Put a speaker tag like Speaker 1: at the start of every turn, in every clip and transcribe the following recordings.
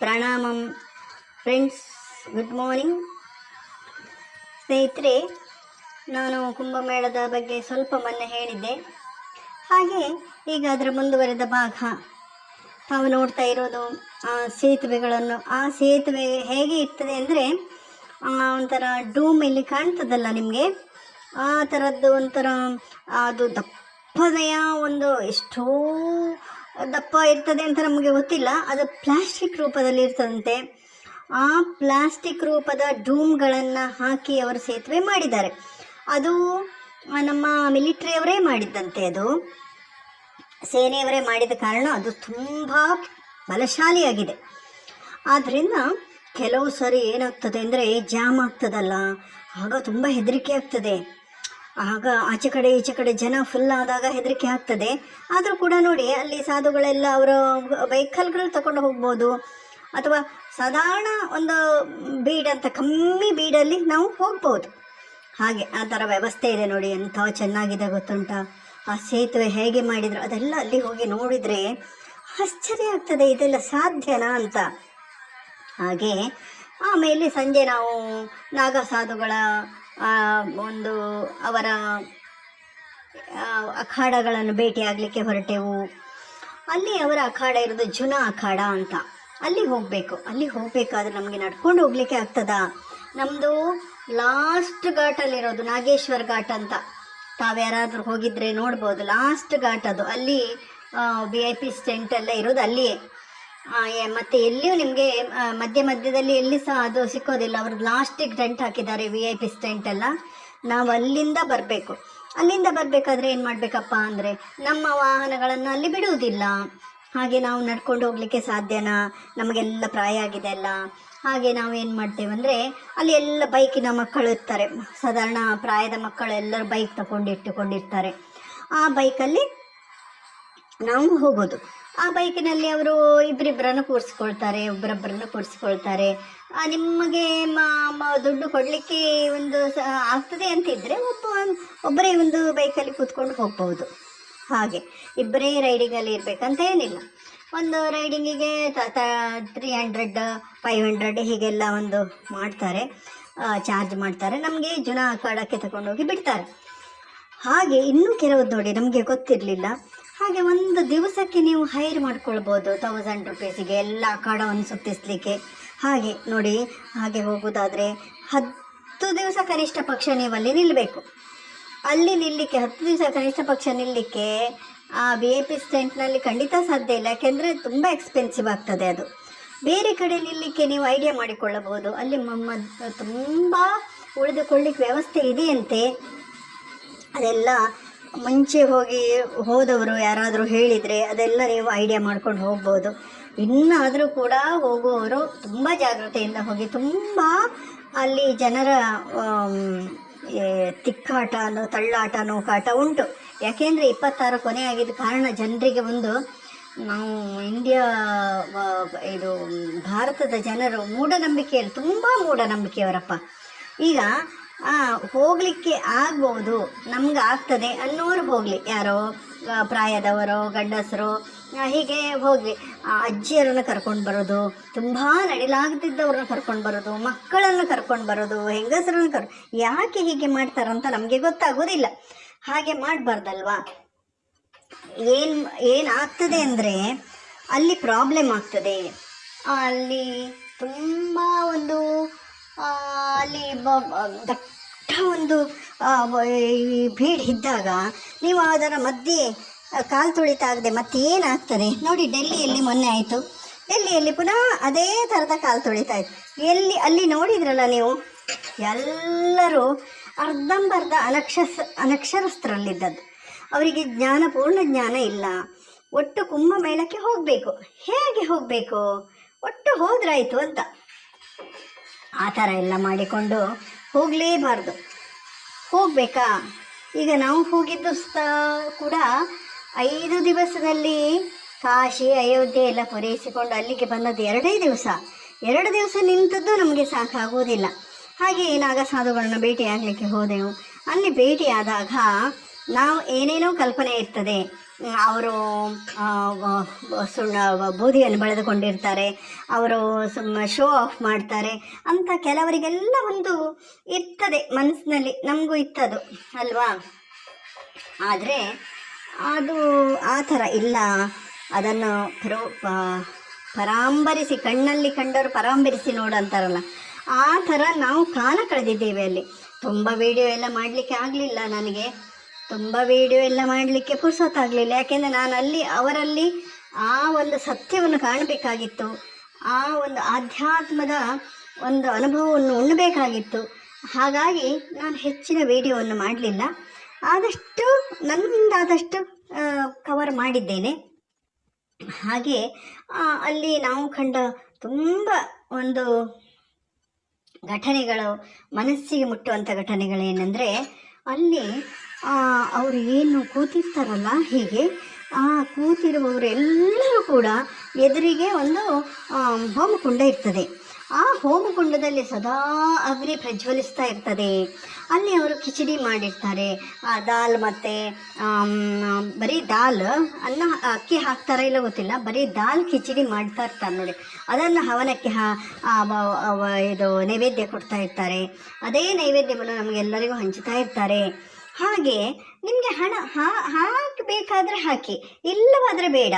Speaker 1: ಪ್ರಣಾಮಂ. Friends good morning ಸ್ನೇಹಿತರೆ, ನಾನು ಕುಂಭಮೇಳದ ಬಗ್ಗೆ ಸ್ವಲ್ಪ ಮೊನ್ನೆ ಹೇಳಿದ್ದೆ. ಹಾಗೆ ಈಗ ಅದರ ಮುಂದುವರೆದ ಭಾಗ. ತಾವು ನೋಡ್ತಾ ಇರೋದು ಆ ಸೇತುವೆಗಳನ್ನು. ಆ ಸೇತುವೆ ಹೇಗೆ ಇರ್ತದೆ ಅಂದರೆ ಒಂಥರ ಡೂಮ್ ಇಲ್ಲಿ ಕಾಣ್ತದಲ್ಲ ನಿಮಗೆ? ಆ ಥರದ್ದು ಒಂಥರ, ಅದು ದಪ್ಪನೆಯ ಒಂದು ಎಷ್ಟೋ ದಪ್ಪ ಇರ್ತದೆ ಅಂತ ನಮಗೆ ಗೊತ್ತಿಲ್ಲ, ಅದು ಪ್ಲಾಸ್ಟಿಕ್ ರೂಪದಲ್ಲಿ ಇರ್ತದಂತೆ. ಆ ಪ್ಲಾಸ್ಟಿಕ್ ರೂಪದ ಡೂಮ್ಗಳನ್ನು ಹಾಕಿ ಅವರು ಸೇತುವೆ ಮಾಡಿದ್ದಾರೆ. ಅದು ನಮ್ಮ ಮಿಲಿಟ್ರಿಯವರೇ ಮಾಡಿದ್ದಂತೆ ಅದು. ಸೇನೆಯವರೇ ಮಾಡಿದ ಕಾರಣ ಅದು ತುಂಬ ಬಲಶಾಲಿಯಾಗಿದೆ. ಆದ್ದರಿಂದ ಕೆಲವು ಸರಿ ಏನಾಗ್ತದೆ ಅಂದರೆ ಜಾಮ್ ಆಗ್ತದಲ್ಲ, ಆಗ ತುಂಬ ಹೆದರಿಕೆ ಆಗ್ತದೆ. ಆಗ ಆಚೆ ಕಡೆ ಈಚೆ ಕಡೆ ಜನ ಫುಲ್ ಆದಾಗ ಹೆದರಿಕೆ ಆಗ್ತದೆ. ಆದರೂ ಕೂಡ ನೋಡಿ ಅಲ್ಲಿ ಸಾಧುಗಳೆಲ್ಲ ಅವರ ವೆಹಿಕಲ್ಗಳು ತಗೊಂಡು ಹೋಗ್ಬೋದು. ಅಥವಾ ಸಾಧಾರಣ ಒಂದು ಬೀಡ್ ಅಂತ ಕಮ್ಮಿ ಬೀಡಲ್ಲಿ ನಾವು ಹೋಗ್ಬೋದು. ಹಾಗೆ ಆ ಥರ ವ್ಯವಸ್ಥೆ ಇದೆ ನೋಡಿ ಎಂಥ ಚೆನ್ನಾಗಿದೆ ಗೊತ್ತುಂಟ. ಆ ಸೇತುವೆ ಹೇಗೆ ಮಾಡಿದ್ರು ಅದೆಲ್ಲ ಅಲ್ಲಿ ಹೋಗಿ ನೋಡಿದರೆ ಆಶ್ಚರ್ಯ ಆಗ್ತದೆ ಇದೆಲ್ಲ ಸಾಧ್ಯನಾ ಅಂತ. ಹಾಗೆ ಆಮೇಲೆ ಸಂಜೆ ನಾವು ನಾಗ ಸಾಧುಗಳ ಆ, ಒಂದು ಅವರ ಅಖಾಡಗಳನ್ನು ಭೇಟಿಯಾಗಲಿಕ್ಕೆ ಹೊರಟೆವು. ಅಲ್ಲಿ ಅವರ ಅಖಾಡ ಇರೋದು ಜುನಾ ಅಖಾಡ ಅಂತ. ಅಲ್ಲಿ ಹೋಗಬೇಕು. ಅಲ್ಲಿ ಹೋಗಬೇಕಾದ್ರೆ ನಮಗೆ ನಡ್ಕೊಂಡು ಹೋಗ್ಲಿಕ್ಕೆ ಆಗ್ತದಾ. ನಮ್ಮದು ಲಾಸ್ಟ್ ಘಾಟಲ್ಲಿರೋದು ನಾಗೇಶ್ವರ ಘಾಟ್ ಅಂತ. ತಾವ್ಯಾರಾದ್ರೂ ಹೋಗಿದ್ರೆ ನೋಡ್ಬೋದು. ಲಾಸ್ಟ್ ಘಾಟ್ ಅದು. ಅಲ್ಲಿ ವಿ ಐ ಪಿ ಸ್ಟೆಂಟ್ ಎಲ್ಲ ಇರೋದು ಅಲ್ಲಿಯೇ. ಮತ್ತೆ ಎಲ್ಲಿಯೂ ನಿಮಗೆ ಮಧ್ಯ ಮಧ್ಯದಲ್ಲಿ ಎಲ್ಲಿ ಸಹ ಅದು ಸಿಕ್ಕೋದಿಲ್ಲ. ಅವರು ಲಾಸ್ಟಿಗೆ ಟೆಂಟ್ ಹಾಕಿದ್ದಾರೆ ವಿ ಐ ಪಿ ಎಲ್ಲ. ನಾವು ಅಲ್ಲಿಂದ ಬರಬೇಕು. ಅಲ್ಲಿಂದ ಬರಬೇಕಾದ್ರೆ ಏನು ಮಾಡಬೇಕಪ್ಪ ಅಂದರೆ, ನಮ್ಮ ವಾಹನಗಳನ್ನು ಅಲ್ಲಿ ಬಿಡುವುದಿಲ್ಲ. ಹಾಗೆ ನಾವು ನಡ್ಕೊಂಡು ಹೋಗಲಿಕ್ಕೆ ಸಾಧ್ಯನಾ? ನಮಗೆಲ್ಲ ಪ್ರಾಯ ಆಗಿದೆ ಅಲ್ಲ? ಹಾಗೆ ನಾವು ಏನು ಮಾಡ್ತೇವೆ ಅಂದರೆ, ಅಲ್ಲಿ ಎಲ್ಲ ಬೈಕಿನ ಮಕ್ಕಳು ಇರ್ತಾರೆ. ಸಾಧಾರಣ ಪ್ರಾಯದ ಮಕ್ಕಳು ಎಲ್ಲರೂ ಬೈಕ್ ತಗೊಂಡು ಇಟ್ಟುಕೊಂಡಿರ್ತಾರೆ. ಆ ಬೈಕಲ್ಲಿ ನಾವು ಹೋಗೋದು. ಆ ಬೈಕಿನಲ್ಲಿ ಅವರು ಇಬ್ಬರಿಬ್ಬರನ್ನು ಕೂರಿಸ್ಕೊಳ್ತಾರೆ ಒಬ್ಬರೊಬ್ಬರನ್ನು ಕೂರಿಸ್ಕೊಳ್ತಾರೆ. ನಿಮಗೆ ದುಡ್ಡು ಕೊಡಲಿಕ್ಕೆ ಒಂದು ಆಗ್ತದೆ ಅಂತಿದ್ದರೆ ಒಬ್ಬ, ಒಬ್ಬರೇ ಒಂದು ಬೈಕಲ್ಲಿ ಕೂತ್ಕೊಂಡು ಹೋಗ್ಬೋದು ಹಾಗೆ, ಇಬ್ಬರೇ ರೈಡಿಂಗಲ್ಲಿ ಇರಬೇಕಂತ ಏನಿಲ್ಲ. ಒಂದು ರೈಡಿಂಗಿಗೆ ತ್ರೀ ಹಂಡ್ರೆಡ್ ಫೈವ್ ಹಂಡ್ರೆಡ್ ಹೀಗೆಲ್ಲ ಒಂದು ಮಾಡ್ತಾರೆ. ಚಾರ್ಜ್ ಮಾಡ್ತಾರೆ. ನಮಗೆ ಜುನ ಅಖಾಡಕ್ಕೆ ತಗೊಂಡೋಗಿ ಬಿಡ್ತಾರೆ. ಹಾಗೆ ಇನ್ನೂ ಕೆಲವೊಂದು ನೋಡಿ, ನಮಗೆ ಗೊತ್ತಿರಲಿಲ್ಲ. ಹಾಗೆ ಒಂದು ದಿವಸಕ್ಕೆ ನೀವು ಹೈರ್ ಮಾಡ್ಕೊಳ್ಬೋದು ತೌಸಂಡ್ ರುಪೀಸಿಗೆ ಎಲ್ಲ ಅಖಾಡವನ್ನು ಸುತ್ತಿಸ್ಲಿಕ್ಕೆ. ಹಾಗೆ ನೋಡಿ, ಹಾಗೆ ಹೋಗೋದಾದರೆ ಹತ್ತು ದಿವಸ ಕನಿಷ್ಠ ಪಕ್ಷ ನೀವು ಅಲ್ಲಿ ನಿಲ್ಲಬೇಕು ಅಲ್ಲಿ ನಿಲ್ಲಿಕ್ಕೆ, ಹತ್ತು ದಿವಸ ಕನಿಷ್ಠ ಪಕ್ಷ ನಿಲ್ಲಿಕ್ಕೆ ಆ ಬಿ ಎ ಪಿ ಸ್ಟೆಂಟ್ನಲ್ಲಿ ಖಂಡಿತ ಸಾಧ್ಯ ಇಲ್ಲ. ಯಾಕೆಂದರೆ ತುಂಬ ಎಕ್ಸ್ಪೆನ್ಸಿವ್ ಆಗ್ತದೆ ಅದು. ಬೇರೆ ಕಡೆ ನಿಲ್ಲಿಕ್ಕೆ ನೀವು ಐಡಿಯಾ ಮಾಡಿಕೊಳ್ಳಬಹುದು. ಅಲ್ಲಿ ಮಮ್ಮ ತುಂಬ ಉಳಿದುಕೊಳ್ಳಿಕ್ಕೆ ವ್ಯವಸ್ಥೆ ಇದೆಯಂತೆ. ಅದೆಲ್ಲ ಮುಂಚೆ ಹೋಗಿ ಹೋದವರು ಯಾರಾದರೂ ಹೇಳಿದರೆ ಅದೆಲ್ಲ ನೀವು ಐಡಿಯಾ ಮಾಡ್ಕೊಂಡು ಹೋಗ್ಬೋದು. ಇನ್ನಾದರೂ ಕೂಡ ಹೋಗುವವರು ತುಂಬ ಜಾಗ್ರತೆಯಿಂದ ಹೋಗಿ ತುಂಬ ಅಲ್ಲಿ ಜನರ ಆಮ್, ಏ, ತಿಕ್ಕಾಟ ಅನ್ನೋ ತಳ್ಳಾಟ ನೋಕಾಟ ಉಂಟು. ಯಾಕೆಂದರೆ ಇಪ್ಪತ್ತಾರು ಕೊನೆ ಆಗಿದ್ದ ಕಾರಣ ಜನರಿಗೆ ಒಂದು ನಾವು ಇಂಡಿಯಾ ಇದು ಭಾರತದ ಜನರು ಮೂಢನಂಬಿಕೆಯಲ್ಲಿ ತುಂಬ ಮೂಢನಂಬಿಕೆಯವರಪ್ಪ. ಈಗ ಹೋಗ್ಲಿಕ್ಕೆ ಆಗ್ಬೋದು, ನಮ್ಗೆ ಆಗ್ತದೆ ಅನ್ನೋರು ಹೋಗಲಿ. ಯಾರೋ ಪ್ರಾಯದವರು, ಗಂಡಸರು ಹೀಗೆ ಹೋಗಲಿ. ಅಜ್ಜಿಯರನ್ನು ಕರ್ಕೊಂಡು ಬರೋದು, ತುಂಬ ನಡಿಲಾಗದಿದ್ದವ್ರನ್ನ ಕರ್ಕೊಂಡು ಬರೋದು, ಮಕ್ಕಳನ್ನು ಕರ್ಕೊಂಡು ಬರೋದು, ಹೆಂಗಸರನ್ನು ಕರ್, ಯಾಕೆ ಹೀಗೆ ಮಾಡ್ತಾರಂತ ನಮಗೆ ಗೊತ್ತಾಗೋದಿಲ್ಲ. ಹಾಗೆ ಮಾಡಬಾರ್ದಲ್ವಾ? ಏನು ಏನಾಗ್ತದೆ ಅಂದರೆ, ಅಲ್ಲಿ ಪ್ರಾಬ್ಲಮ್ ಆಗ್ತದೆ. ಅಲ್ಲಿ ತುಂಬ ಒಂದು ಅಲ್ಲಿ ದಟ್ಟ ಒಂದು ಭೀಡ್ ಇದ್ದಾಗ ನೀವು ಅದರ ಮಧ್ಯೆ ಕಾಲು ತುಳಿತಾಗದೆ ಮತ್ತೇನಾಗ್ತದೆ? ನೋಡಿ, ಡೆಲ್ಲಿಯಲ್ಲಿ ಮೊನ್ನೆ ಆಯಿತು. ಡೆಲ್ಲಿಯಲ್ಲಿ ಪುನಃ ಅದೇ ಥರದ ಕಾಲು ತುಳಿತಾ ಇತ್ತು. ಎಲ್ಲಿ, ಅಲ್ಲಿ ನೋಡಿದ್ರಲ್ಲ ನೀವು? ಎಲ್ಲರೂ ಅರ್ಧಂಬರ್ಧ ಅನಕ್ಷಸ್, ಅನಕ್ಷರಸ್ಥರಲ್ಲಿದ್ದದ್ದು. ಅವರಿಗೆ ಜ್ಞಾನ, ಪೂರ್ಣ ಜ್ಞಾನ ಇಲ್ಲ. ಒಟ್ಟು ಕುಂಭಮೇಳಕ್ಕೆ ಹೋಗಬೇಕು. ಹೇಗೆ ಹೋಗಬೇಕು? ಒಟ್ಟು ಹೋದ್ರಾಯಿತು ಅಂತ. ಆ ಥರ ಎಲ್ಲ ಮಾಡಿಕೊಂಡು ಹೋಗಲೇಬಾರ್ದು. ಹೋಗಬೇಕಾ? ಈಗ ನಾವು ಹೋಗಿದ್ದು ಕೂಡ ಐದು ದಿವಸದಲ್ಲಿ ಕಾಶಿ, ಅಯೋಧ್ಯೆ ಎಲ್ಲ ಪೂರೈಸಿಕೊಂಡು ಅಲ್ಲಿಗೆ ಬಂದದ್ದು ಎರಡೇ ದಿವಸ. ಎರಡು ದಿವಸ ನಿಂತದ್ದು ನಮಗೆ ಸಾಕಾಗುವುದಿಲ್ಲ. ಹಾಗೆ ನಾಗ ಸಾಧುಗಳನ್ನು ಭೇಟಿ ಆಗಲಿಕ್ಕೆ ಹೋದೆವು. ಅಲ್ಲಿ ಭೇಟಿಯಾದಾಗ ನಾವು ಏನೇನೋ ಕಲ್ಪನೆ ಇರ್ತದೆ. ಅವರು ಸುಣ್ಣ ಬೂದಿಯನ್ನು ಬೆಳೆದುಕೊಂಡಿರ್ತಾರೆ. ಅವರು ಸುಮ್ಮ ಶೋ ಆಫ್ ಮಾಡ್ತಾರೆ. ಅಂತ ಕೆಲವರಿಗೆಲ್ಲ ಒಂದು ಇರ್ತದೆ ಮನಸ್ಸಿನಲ್ಲಿ ನಮಗೂ ಇತ್ತದು, ಅಲ್ವಾ? ಆದರೆ ಅದು ಆ ಥರ ಇಲ್ಲ. ಅದನ್ನು ಪರೋ ಪರಾಂಬರಿಸಿ, ಕಣ್ಣಲ್ಲಿ ಕಂಡವರು ಪರಾಂಬರಿಸಿ ನೋಡು ಅಂತಾರಲ್ಲ ಆ ಥರ ನಾವು ಕಾಲ ಕಳೆದಿದ್ದೇವೆ ಅಲ್ಲಿ. ತುಂಬ ವಿಡಿಯೋ ಎಲ್ಲ ಮಾಡಲಿಕ್ಕೆ ಆಗಲಿಲ್ಲ ನನಗೆ. ತುಂಬ ವಿಡಿಯೋ ಎಲ್ಲ ಮಾಡಲಿಕ್ಕೆ ಪುರ್ಸೊತ್ತಾಗಲಿಲ್ಲ ಯಾಕೆಂದರೆ ನಾನು ಅಲ್ಲಿ, ಅವರಲ್ಲಿ ಆ ಒಂದು ಸತ್ಯವನ್ನು ಕಾಣಬೇಕಾಗಿತ್ತು. ಆ ಒಂದು ಆಧ್ಯಾತ್ಮದ ಒಂದು ಅನುಭವವನ್ನು ಉಣ್ಣಬೇಕಾಗಿತ್ತು. ಹಾಗಾಗಿ ನಾನು ಹೆಚ್ಚಿನ ವಿಡಿಯೋವನ್ನು ಮಾಡಲಿಲ್ಲ. ಆದಷ್ಟು ನನ್ನಿಂದಾದಷ್ಟು ಕವರ್ ಮಾಡಿದ್ದೇನೆ. ಹಾಗೆ ಅಲ್ಲಿ ನಾವು ಕಂಡ ತುಂಬ ಒಂದು ಘಟನೆಗಳು, ಮನಸ್ಸಿಗೆ ಮುಟ್ಟುವಂಥ ಘಟನೆಗಳೇನೆಂದರೆ, ಅಲ್ಲಿ ಅವರು ಏನು ಕೂತಿರ್ತಾರಲ್ಲ ಹೀಗೆ, ಆ, ಕೂತಿರುವವರೆಲ್ಲರೂ ಕೂಡ ಎದುರಿಗೆ ಒಂದು ಹೋಮಕುಂಡ ಇರ್ತದೆ. ಆ ಹೋಮಕುಂಡದಲ್ಲಿ ಸದಾ ಅಗ್ನಿ ಪ್ರಜ್ವಲಿಸ್ತಾ ಇರ್ತದೆ. ಅಲ್ಲಿ ಅವರು ಕಿಚಡಿ ಮಾಡಿರ್ತಾರೆ. ಆ, ದಾಲ್ ಮತ್ತು ಬರೀ ದಾಲ್, ಅನ್ನ ಅಕ್ಕಿ ಹಾಕ್ತಾರ ಇಲ್ಲ ಗೊತ್ತಿಲ್ಲ. ಬರೀ ದಾಲ್ ಕಿಚಡಿ ಮಾಡ್ತಾ ಇರ್ತಾರೆ ನೋಡಿ. ಅದನ್ನು ಹವನಕ್ಕೆ ಹಾ ಇದು ನೈವೇದ್ಯ ಕೊಡ್ತಾ ಇರ್ತಾರೆ. ಅದೇ ನೈವೇದ್ಯವನ್ನು ನಮಗೆಲ್ಲರಿಗೂ ಹಂಚುತ್ತಾ ಇರ್ತಾರೆ. ಹಾಗೆ ನಿಮಗೆ ಹಣ ಹಾ ಹಾಕಬೇಕಾದ್ರೆ ಹಾಕಿ, ಇಲ್ಲವಾದರೆ ಬೇಡ.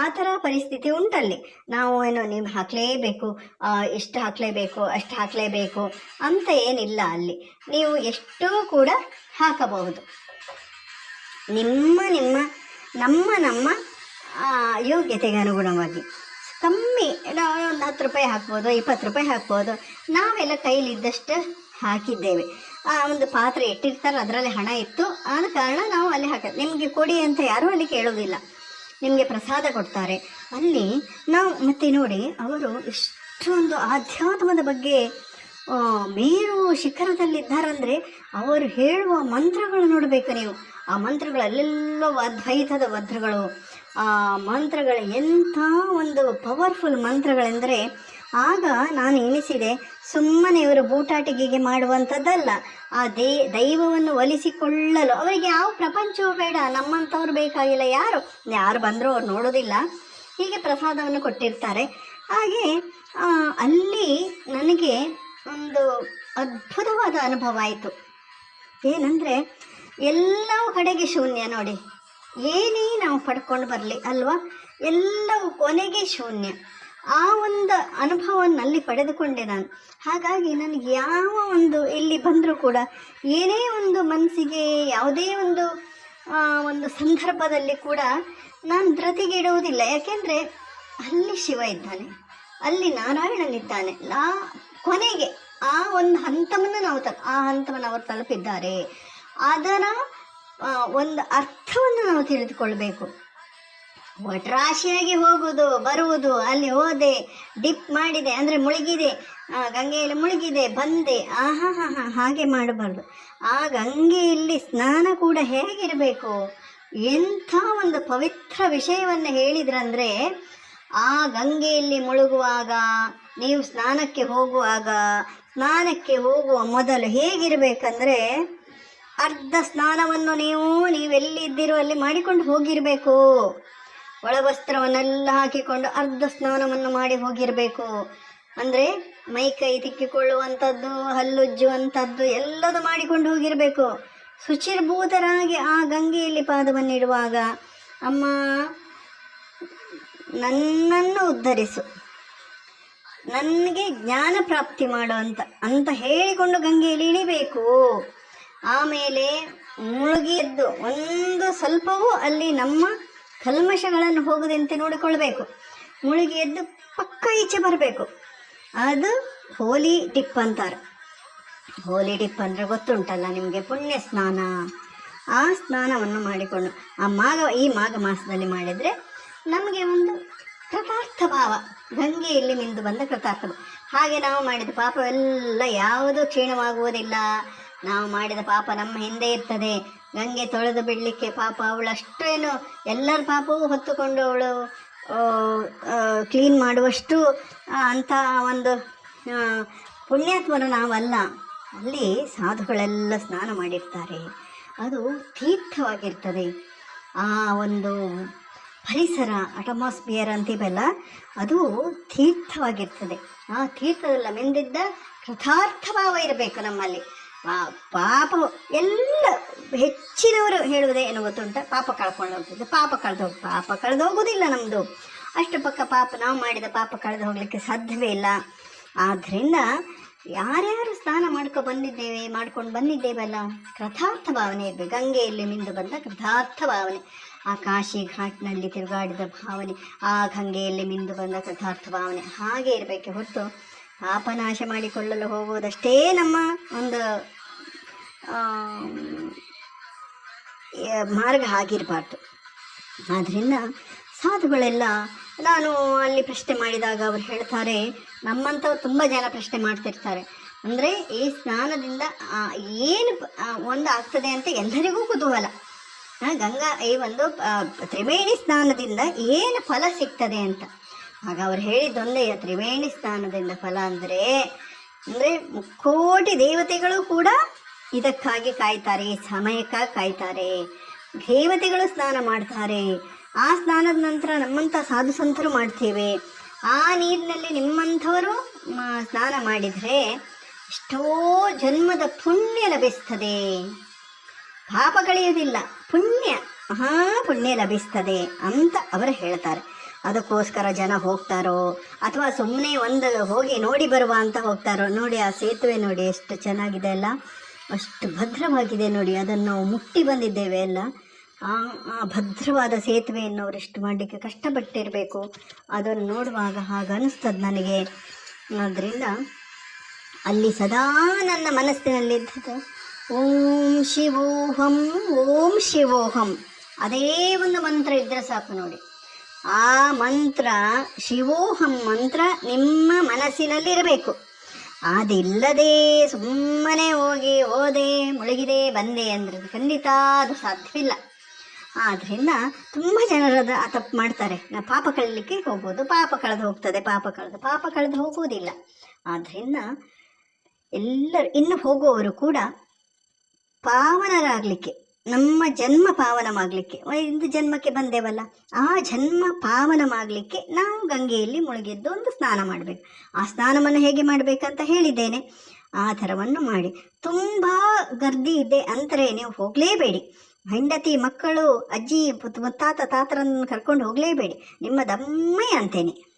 Speaker 1: ಆ ಥರ ಪರಿಸ್ಥಿತಿ ಉಂಟಲ್ಲಿ. ನಾವು ಏನು ನೀವು ಹಾಕಲೇಬೇಕು ಎಷ್ಟು ಹಾಕಲೇಬೇಕು, ಅಷ್ಟು ಹಾಕಲೇಬೇಕು ಅಂತ ಏನಿಲ್ಲ ಅಲ್ಲಿ. ನೀವು ಎಷ್ಟೋ ಕೂಡ ಹಾಕಬಹುದು. ನಿಮ್ಮ ನಿಮ್ಮ, ನಮ್ಮ ನಮ್ಮ ಯೋಗ್ಯತೆಗೆ ಅನುಗುಣವಾಗಿ. ಕಮ್ಮಿ ನಾವು ಒಂದು ಹತ್ತು ರೂಪಾಯಿ ಹಾಕ್ಬೋದು, ಇಪ್ಪತ್ತು ರೂಪಾಯಿ ಹಾಕ್ಬೋದು. ನಾವೆಲ್ಲ ಕೈಲಿದ್ದಷ್ಟು ಹಾಕಿದ್ದೇವೆ. ಆ ಒಂದು ಪಾತ್ರೆ ಇಟ್ಟಿರ್ತಾರೆ ಅದರಲ್ಲಿ ಹಣ ಇತ್ತು. ಆದ ಕಾರಣ ನಾವು ಅಲ್ಲಿ ಹಾಕ, ನಿಮಗೆ ಕೊಡಿ ಅಂತ ಯಾರೂ ಅಲ್ಲಿ ಕೇಳೋದಿಲ್ಲ. ನಿಮಗೆ ಪ್ರಸಾದ ಕೊಡ್ತಾರೆ. ಅಲ್ಲಿ ನಾವು ಮತ್ತೆ ನೋಡಿ, ಅವರು ಇಷ್ಟೊಂದು ಆಧ್ಯಾತ್ಮದ ಬಗ್ಗೆ ಮೇರು ಶಿಖರದಲ್ಲಿದ್ದಾರಂದರೆ ಅವರು ಹೇಳುವ ಮಂತ್ರಗಳು ನೋಡಬೇಕು ನೀವು. ಆ ಮಂತ್ರಗಳು ಅಲ್ಲೆಲ್ಲೋ ಅದ್ವೈತದ ಮಂತ್ರಗಳು ಆ ಮಂತ್ರಗಳು ಎಂಥ ಒಂದು ಪವರ್ಫುಲ್ ಮಂತ್ರಗಳೆಂದರೆ ಆಗ ನಾನು ಎಣಿಸಿದೆ, ಸುಮ್ಮನೆ ಇವರು ಬೂಟಾಟಿಕೆಗೆ ಮಾಡುವಂಥದ್ದಲ್ಲ. ಆ ದೇ, ದೈವವನ್ನು ಒಲಿಸಿಕೊಳ್ಳಲು. ಅವರಿಗೆ ಯಾವ ಪ್ರಪಂಚವೂ ಬೇಡ, ನಮ್ಮಂಥವ್ರು ಬೇಕಾಗಿಲ್ಲ. ಯಾರು? ಯಾರು ಬಂದರೂ ಅವ್ರು ನೋಡೋದಿಲ್ಲ. ಹೀಗೆ ಪ್ರಸಾದವನ್ನು ಕೊಟ್ಟಿರ್ತಾರೆ. ಹಾಗೆ ಅಲ್ಲಿ ನನಗೆ ಒಂದು ಅದ್ಭುತವಾದ ಅನುಭವ ಆಯಿತು. ಏನಂದರೆ, ಎಲ್ಲವೂ ಕಡೆಗೆ ಶೂನ್ಯ ನೋಡಿ. ಏನೇ ನಾವು ಪಡ್ಕೊಂಡು ಬರಲಿ, ಅಲ್ವಾ? ಎಲ್ಲವೂ ಕೊನೆಗೆ ಶೂನ್ಯ. ಆ ಒಂದು ಅನುಭವವನ್ನು ಅಲ್ಲಿ ಪಡೆದುಕೊಂಡೆ ನಾನು. ಹಾಗಾಗಿ ನನಗೆ ಯಾವ ಒಂದು ಇಲ್ಲಿ ಬಂದರೂ ಕೂಡ ಏನೇ ಒಂದು ಮನಸ್ಸಿಗೆ ಯಾವುದೇ ಒಂದು ಒಂದು ಸಂದರ್ಭದಲ್ಲಿ ಕೂಡ ನಾನು ಧೃತಿಗೆಡುವುದಿಲ್ಲ ಯಾಕೆಂದರೆ ಅಲ್ಲಿ ಶಿವ ಇದ್ದಾನೆ, ಅಲ್ಲಿ ನಾರಾಯಣನಿದ್ದಾನೆ ನಾ ಕೊನೆಗೆ ಆ ಒಂದು ಹಂತವನ್ನು ನಾವು ತಲು, ಆ ಹಂತವನ್ನು ಅವರು ತಲುಪಿದ್ದಾರೆ. ಅದರ ಒಂದು ಅರ್ಥವನ್ನು ನಾವು ತಿಳಿದುಕೊಳ್ಬೇಕು. ಒಟ್ರಾಶಿಯಾಗಿ ಹೋಗುವುದು ಬರುವುದು, ಅಲ್ಲಿ ಹೋದೆ ಡಿಪ್ ಮಾಡಿದೆ, ಅಂದರೆ ಮುಳುಗಿದೆ ಗಂಗೆಯಲ್ಲಿ ಮುಳುಗಿದೆ, ಬಂದೆ ಆಹಾ ಹಾ ಹಾ ಹಾಗೆ ಮಾಡಬಾರ್ದು. ಆ ಗಂಗೆಯಲ್ಲಿ ಸ್ನಾನ ಕೂಡ ಹೇಗಿರಬೇಕು? ಎಂಥ ಒಂದು ಪವಿತ್ರ ವಿಷಯವನ್ನು ಹೇಳಿದ್ರಂದರೆ, ಆ ಗಂಗೆಯಲ್ಲಿ ಮುಳುಗುವಾಗ, ನೀವು ಸ್ನಾನಕ್ಕೆ ಹೋಗುವಾಗ, ಸ್ನಾನಕ್ಕೆ ಹೋಗುವ ಮೊದಲು ಹೇಗಿರಬೇಕಂದ್ರೆ, ಅರ್ಧ ಸ್ನಾನವನ್ನು ನೀವು, ನೀವೆಲ್ಲಿದ್ದೀರೋ ಅಲ್ಲಿ ಮಾಡಿಕೊಂಡು ಹೋಗಿರಬೇಕು. ಒಳವಸ್ತ್ರವನ್ನೆಲ್ಲ ಹಾಕಿಕೊಂಡು ಅರ್ಧ ಸ್ನಾನವನ್ನು ಮಾಡಿ ಹೋಗಿರಬೇಕು. ಅಂದರೆ ಮೈ ಕೈ ತಿಕ್ಕಿಕೊಳ್ಳುವಂಥದ್ದು, ಹಲ್ಲುಜ್ಜುವಂಥದ್ದು ಎಲ್ಲದೂ ಮಾಡಿಕೊಂಡು ಹೋಗಿರಬೇಕು. ಶುಚಿರ್ಭೂತರಾಗಿ ಆ ಗಂಗೆಯಲ್ಲಿ ಪಾದವನ್ನಿಡುವಾಗ ಅಮ್ಮ, ನನ್ನನ್ನು ಉದ್ಧರಿಸು. ನನಗೆ ಜ್ಞಾನ ಪ್ರಾಪ್ತಿ ಮಾಡು ಅಂತ ಅಂತ ಹೇಳಿಕೊಂಡು ಗಂಗೆಯಲ್ಲಿ ಇಳಿಬೇಕು. ಆಮೇಲೆ ಮುಳುಗಿದ್ದು ಒಂದು ಸ್ವಲ್ಪವೂ ಅಲ್ಲಿ ನಮ್ಮ ಕಲ್ಮಶಗಳನ್ನು ಹೋಗದಂತೆ ನೋಡಿಕೊಳ್ಬೇಕು ಮುಳುಗಿ ಎದ್ದು ಪಕ್ಕ ಈಚೆ ಬರಬೇಕು. ಅದು ಹೋಲಿ ಟಿಪ್ ಅಂತಾರೆ. ಹೋಲಿ ಟಿಪ್ ಅಂದರೆ ಗೊತ್ತುಂಟಲ್ಲ ನಿಮಗೆ? ಪುಣ್ಯ ಸ್ನಾನ. ಆ ಸ್ನಾನವನ್ನು ಮಾಡಿಕೊಂಡು, ಆ ಮಾಘ, ಈ ಮಾಘ ಮಾಸದಲ್ಲಿ ಮಾಡಿದರೆ ನಮಗೆ ಒಂದು ಕೃತಾರ್ಥ ಭಾವ. ಗಂಗೆಯಲ್ಲಿ ನಿಂದು ಬಂದ ಕೃತಾರ್ಥ ಭಾವ. ಹಾಗೆ ನಾವು ಮಾಡಿದ ಪಾಪವೆಲ್ಲ ಯಾವುದೂ ಕ್ಷೀಣವಾಗುವುದಿಲ್ಲ. ನಾವು ಮಾಡಿದ ಪಾಪ ನಮ್ಮ ಹಿಂದೆ ಇರ್ತದೆ. ಗಂಗೆ ತೊಳೆದು ಬಿಡಲಿಕ್ಕೆ ಪಾಪ ಅವಳಷ್ಟು ಏನು ಎಲ್ಲರ ಪಾಪವೂ ಹೊತ್ತುಕೊಂಡು ಅವಳು ಕ್ಲೀನ್ ಮಾಡುವಷ್ಟು ಅಂಥ ಒಂದು ಪುಣ್ಯಾತ್ಮರು ನಾವಲ್ಲ. ಅಲ್ಲಿ ಸಾಧುಗಳೆಲ್ಲ ಸ್ನಾನ ಮಾಡಿರ್ತಾರೆ. ಅದು ತೀರ್ಥವಾಗಿರ್ತದೆ. ಆ ಒಂದು ಪರಿಸರ ಅಟಮಾಸ್ಫಿಯರ್ ಅಂತೀವಲ್ಲ, ಅದು ತೀರ್ಥವಾಗಿರ್ತದೆ. ಆ ತೀರ್ಥದಲ್ಲ ಮೆಂದಿದ್ದ ಕೃತಾರ್ಥ ಭಾವ ಇರಬೇಕು ನಮ್ಮಲ್ಲಿ. ಪಾಪ ಎಲ್ಲ ಹೆಚ್ಚಿನವರು ಹೇಳುವುದೇ ಏನು ಗೊತ್ತುಂಟ ಪಾಪ ಕಳ್ಕೊಂಡು ಹೋಗ್ತದೆ ಪಾಪ ಕಳೆದು ಹೋಗಿ, ಪಾಪ ಕಳೆದು ಹೋಗೋದಿಲ್ಲ ನಮ್ಮದು ಅಷ್ಟು ಪಕ್ಕ ಪಾಪ, ನಾವು ಮಾಡಿದ ಪಾಪ ಕಳೆದು ಹೋಗಲಿಕ್ಕೆ ಸಾಧ್ಯವೇ ಇಲ್ಲ. ಆದ್ದರಿಂದ ಯಾರ್ಯಾರು ಸ್ನಾನ ಮಾಡ್ಕೊ ಬಂದಿದ್ದೇವೆ, ಮಾಡ್ಕೊಂಡು ಬಂದಿದ್ದೇವಲ್ಲ, ಕೃತಾರ್ಥ ಭಾವನೆ ಇರಬೇಕು. ಗಂಗೆಯಲ್ಲಿ ನಿಂದು ಬಂದ ಕೃತಾರ್ಥ ಭಾವನೆ. ಆ ಕಾಶಿ ಘಾಟ್ನಲ್ಲಿ ತಿರುಗಾಡಿದ ಭಾವನೆ, ಆ ಗಂಗೆಯಲ್ಲಿ ಮಿಂದು ಬಂದ ಕೃತಾರ್ಥ ಭಾವನೆ. ಹಾಗೆ ಇರಬೇಕೆ ಹೊರತು ಪಾಪನಾಶ ಮಾಡಿಕೊಳ್ಳಲು ಹೋಗುವುದಷ್ಟೇ ನಮ್ಮ ಒಂದು ಮಾರ್ಗ ಆಗಿರಬಾರ್ದು. ಆದ್ದರಿಂದ ಸಾಧುಗಳೆಲ್ಲ ನಾನು ಅಲ್ಲಿ ಪ್ರಶ್ನೆ ಮಾಡಿದಾಗ ಅವರು ಹೇಳ್ತಾರೆ, ನಮ್ಮಂಥವ್ರು ತುಂಬ ಜನ ಪ್ರಶ್ನೆ ಮಾಡ್ತಿರ್ತಾರೆ. ಅಂದರೆ ಈ ಸ್ನಾನದಿಂದ ಏನು ಒಂದು ಆಗ್ತದೆ ಅಂತ ಎಲ್ಲರಿಗೂ ಕುತೂಹಲ. ಗಂಗಾ, ಈ ಒಂದು ತ್ರಿವೇಣಿ ಸ್ನಾನದಿಂದ ಏನು ಫಲ ಸಿಗ್ತದೆ ಅಂತ. ಆಗ ಅವ್ರು ಹೇಳಿದ್ದೊಂದೆಯ ತ್ರಿವೇಣಿ ಸ್ನಾನದಿಂದ ಫಲ ಅಂದರೆ ಅಂದರೆ ಮುಕ್ಕೋಟಿ ದೇವತೆಗಳು ಕೂಡ ಇದಕ್ಕಾಗಿ ಕಾಯ್ತಾರೆ ಸಮಯಕ್ಕಾಗಿ ಕಾಯ್ತಾರೆ. ದೇವತೆಗಳು ಸ್ನಾನ ಮಾಡ್ತಾರೆ. ಆ ಸ್ನಾನದ ನಂತರ ನಮ್ಮಂಥ ಸಾಧು ಸಂತರು ಮಾಡ್ತೇವೆ. ಆ ನೀರಿನಲ್ಲಿ ನಿಮ್ಮಂಥವರು ಸ್ನಾನ ಮಾಡಿದರೆ ಎಷ್ಟೋ ಜನ್ಮದ ಪುಣ್ಯ ಲಭಿಸ್ತದೆ. ಪಾಪ ಕಳೆಯುವುದಿಲ್ಲ, ಪುಣ್ಯ, ಮಹಾ ಪುಣ್ಯ ಲಭಿಸ್ತದೆ ಅಂತ ಅವರು ಹೇಳ್ತಾರೆ. ಅದಕ್ಕೋಸ್ಕರ ಜನ ಹೋಗ್ತಾರೋ? ಅಥವಾ ಸುಮ್ಮನೆ ಒಂದು ಹೋಗಿ ನೋಡಿ ಬರುವ ಅಂತ ಹೋಗ್ತಾರೋ? ನೋಡಿ ಆ ಸೇತುವೆ ನೋಡಿ ಎಷ್ಟು ಚೆನ್ನಾಗಿದೆ ಅಲ್ಲ? ಅಷ್ಟು ಭದ್ರವಾಗಿದೆ ನೋಡಿ. ಅದನ್ನು ಮುಟ್ಟಿ ಬಂದಿದ್ದೇವೆ ಎಲ್ಲ ಆ ಭದ್ರವಾದ ಸೇತುವೆಯನ್ನು ಅವರೆಷ್ಟು ಮಾಡಲಿಕ್ಕೆ ಕಷ್ಟಪಟ್ಟಿರಬೇಕು. ಅದನ್ನು ನೋಡುವಾಗ ಹಾಗೆ ಅನ್ನಿಸ್ತದೆ ನನಗೆ. ಆದ್ದರಿಂದ ಅಲ್ಲಿ ಸದಾ ನನ್ನ ಮನಸ್ಸಿನಲ್ಲಿದ್ದದ್ದು ಓಂ ಶಿವೋಹಂ ಓಂ ಶಿವೋಹಂ. ಅದೇ ಒಂದು ಮಂತ್ರ ಇದ್ದರೆ ಸಾಕು ನೋಡಿ. ಆ ಮಂತ್ರ, ಶಿವೋಹಂ ಮಂತ್ರ ನಿಮ್ಮ ಮನಸ್ಸಿನಲ್ಲಿರಬೇಕು. ಅದಿಲ್ಲದೆ ಸುಮ್ಮನೆ ಹೋಗಿ ಓದೆ, ಮುಳುಗಿದೆ, ಬಂದೆ ಅಂದರೆ ಖಂಡಿತ ಅದು ಸಾಧ್ಯವಿಲ್ಲ. ಆದ್ದರಿಂದ ತುಂಬ ಜನರದ ಆ ತಪ್ಪು ಮಾಡ್ತಾರೆ. ನಾ ಪಾಪ ಕಳಲಿಕ್ಕೆ ಹೋಗೋದು ಪಾಪ ಕಳೆದು ಹೋಗ್ತದೆ, ಪಾಪ ಕಳೆದು ಪಾಪ ಕಳೆದು ಹೋಗುವುದಿಲ್ಲ. ಆದ್ದರಿಂದ ಎಲ್ಲರೂ, ಇನ್ನು ಹೋಗುವವರು ಕೂಡ ಪಾವನರಾಗಲಿಕ್ಕೆ ನಮ್ಮ ಜನ್ಮ ಪಾವನವಾಗಲಿಕ್ಕೆ ಇಂದು ಜನ್ಮಕ್ಕೆ ಬಂದೇವಲ್ಲ, ಆ ಜನ್ಮ ಪಾವನವಾಗಲಿಕ್ಕೆ ನಾವು ಗಂಗೆಯಲ್ಲಿ ಮುಳುಗಿದ್ದು ಒಂದು ಸ್ನಾನ ಮಾಡಬೇಕು. ಆ ಸ್ನಾನವನ್ನು ಹೇಗೆ ಮಾಡಬೇಕಂತ ಹೇಳಿದ್ದೇನೆ. ಆ ಥರವನ್ನು ಮಾಡಿ. ತುಂಬ ಗರ್ದಿ ಇದೆ ಅಂದರೆ ನೀವು ಹೋಗಲೇಬೇಡಿ. ಹೆಂಡತಿ, ಮಕ್ಕಳು, ಅಜ್ಜಿ ಮುತ್ತಾತ, ತಾತರನ್ನು ಕರ್ಕೊಂಡು ಹೋಗಲೇಬೇಡಿ. ನಿಮ್ಮ ದಮ್ಮೆ ಅಂತೇನೆ.